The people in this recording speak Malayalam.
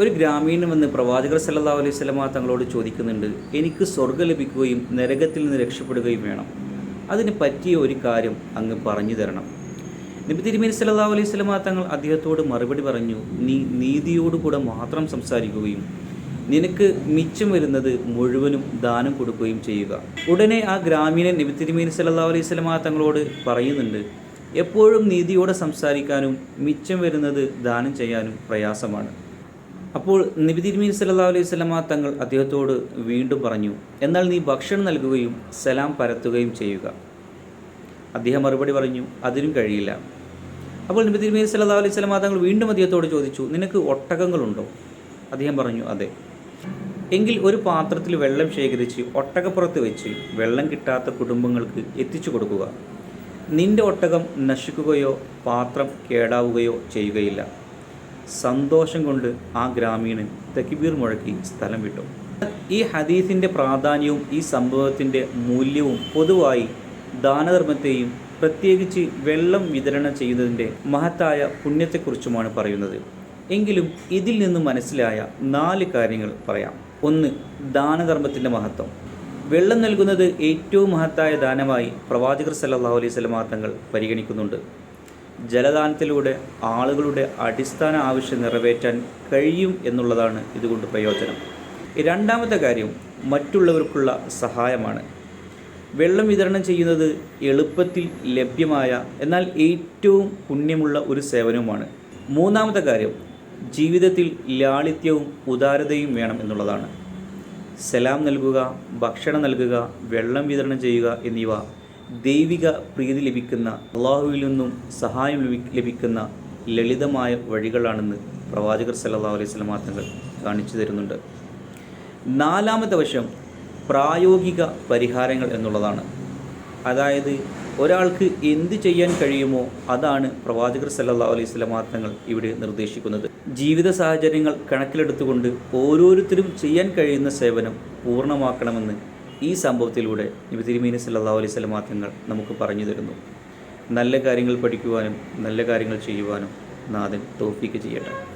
ഒരു ഗ്രാമീണൻ വന്ന് പ്രവാചകർ സല്ലാ അലൈഹി സ്വലമ തങ്ങളോട് ചോദിക്കുന്നുണ്ട് എനിക്ക് സ്വർഗം ലഭിക്കുകയും നരകത്തിൽ നിന്ന് രക്ഷപ്പെടുകയും വേണം. അതിന് പറ്റിയ ഒരു കാര്യം അങ്ങ് പറഞ്ഞു തരണം. നബി തിരുമേനി സല്ലാ അലൈഹി സ്വലമ തങ്ങൾ അദ്ദേഹത്തോട് മറുപടി പറഞ്ഞു നീ നീതിയോടുകൂടെ മാത്രം സംസാരിക്കുകയും നിനക്ക് മിച്ചം വരുന്നത് മുഴുവനും ദാനം കൊടുക്കുകയും ചെയ്യുക. ഉടനെ ആ ഗ്രാമീണൻ നബി തിരുമേനി സല്ലാ അലൈഹി സ്വലമ തങ്ങളോട് പറയുന്നുണ്ട് എപ്പോഴും നീതിയോടെ സംസാരിക്കാനും മിച്ചം വരുന്നത് ദാനം ചെയ്യാനും പ്രയാസമാണ്. അപ്പോൾ നബി തിരുമീൻ സല്ലാ അലൈഹി സ്വലമ തങ്ങൾ അദ്ദേഹത്തോട് വീണ്ടും പറഞ്ഞു എന്നാൽ നീ ഭക്ഷണം നൽകുകയും സലാം പരത്തുകയും ചെയ്യുക. അദ്ദേഹം മറുപടി പറഞ്ഞു അതിനും കഴിയില്ല. അപ്പോൾ നബി തിരുമീൻ സല്ലാ അലൈഹി സ്വലമ തങ്ങൾ വീണ്ടും അദ്ദേഹത്തോട് ചോദിച്ചു നിനക്ക് ഒട്ടകങ്ങളുണ്ടോ? അദ്ദേഹം പറഞ്ഞു അതെ. എങ്കിൽ ഒരു പാത്രത്തിൽ വെള്ളം ശേഖരിച്ച് ഒട്ടകപ്പുറത്ത് വെച്ച് വെള്ളം കിട്ടാത്ത കുടുംബങ്ങൾക്ക് എത്തിച്ചു കൊടുക്കുക. നിന്റെ ഒട്ടകം നശിക്കുകയോ പാത്രം കേടാവുകയോ ചെയ്യുകയില്ല. സന്തോഷം കൊണ്ട് ആ ഗ്രാമീണൻ തക്കിബീർ മുഴക്കി സ്ഥലം വിട്ടു. ഈ ഹദീസിന്റെ പ്രാധാന്യവും ഈ സംഭവത്തിന്റെ മൂല്യവും പൊതുവായി ദാനധർമ്മത്തെയും പ്രത്യേകിച്ച് വെള്ളം വിതരണം ചെയ്യുന്നതിന്റെ മഹത്തായ പുണ്യത്തെക്കുറിച്ചുമാണ് പറയുന്നത്. എങ്കിലും ഇതിൽ നിന്ന് മനസ്സിലായ നാല് കാര്യങ്ങൾ പറയാം. ഒന്ന് ദാനധർമ്മത്തിന്റെ മഹത്വം. വെള്ളം നൽകുന്നത് ഏറ്റവും മഹത്തായ ദാനമായി പ്രവാചകർ സല്ലല്ലാഹു അലൈഹി സ്വലമാ തങ്ങൾ പരിഗണിക്കുന്നുണ്ട്. ജലദാനത്തിലൂടെ ആളുകളുടെ അടിസ്ഥാന ആവശ്യം നിറവേറ്റാൻ കഴിയും എന്നുള്ളതാണ് ഇതുകൊണ്ട് പ്രയോജനം. രണ്ടാമത്തെ കാര്യം മറ്റുള്ളവർക്കുള്ള സഹായമാണ്. വെള്ളം വിതരണം ചെയ്യുന്നത് എളുപ്പത്തിൽ ലഭ്യമായ എന്നാൽ ഏറ്റവും പുണ്യമുള്ള ഒരു സേവനവുമാണ്. മൂന്നാമത്തെ കാര്യം ജീവിതത്തിൽ ലാളിത്യവും ഉദാരതയും വേണം എന്നുള്ളതാണ്. സലാം നൽകുക ഭക്ഷണം നൽകുക വെള്ളം വിതരണം ചെയ്യുക എന്നിവ ദൈവിക പ്രീതി ലഭിക്കുന്ന അള്ളാഹുവിൽ നിന്നും സഹായം ലഭിക്കുന്ന ലളിതമായ വഴികളാണെന്ന് പ്രവാചകർ സല്ലാ അലൈഹി സ്വലമാ തങ്ങൾ കാണിച്ചു തരുന്നുണ്ട്. നാലാമത്തെ വശം പ്രായോഗിക പരിഹാരങ്ങൾ എന്നുള്ളതാണ്. അതായത് ഒരാൾക്ക് എന്ത് ചെയ്യാൻ കഴിയുമോ അതാണ് പ്രവാചകർ സല്ലാ അലൈഹി സ്വലമാ തങ്ങൾ ഇവിടെ നിർദ്ദേശിക്കുന്നത്. ജീവിത സാഹചര്യങ്ങൾ കണക്കിലെടുത്തുകൊണ്ട് ഓരോരുത്തരും ചെയ്യാൻ കഴിയുന്ന സേവനം പൂർണമാക്കണമെന്ന് ഈ സംഭവത്തിലൂടെ നബി തിരുമേനി സല്ലല്ലാഹു അലൈഹി തങ്ങൾ നമുക്ക് പറഞ്ഞു തരുന്നു. നല്ല കാര്യങ്ങൾ പഠിക്കുവാനും നല്ല കാര്യങ്ങൾ ചെയ്യുവാനും നാദൻ തോഫിക്ക് ചെയ്യട്ടെ.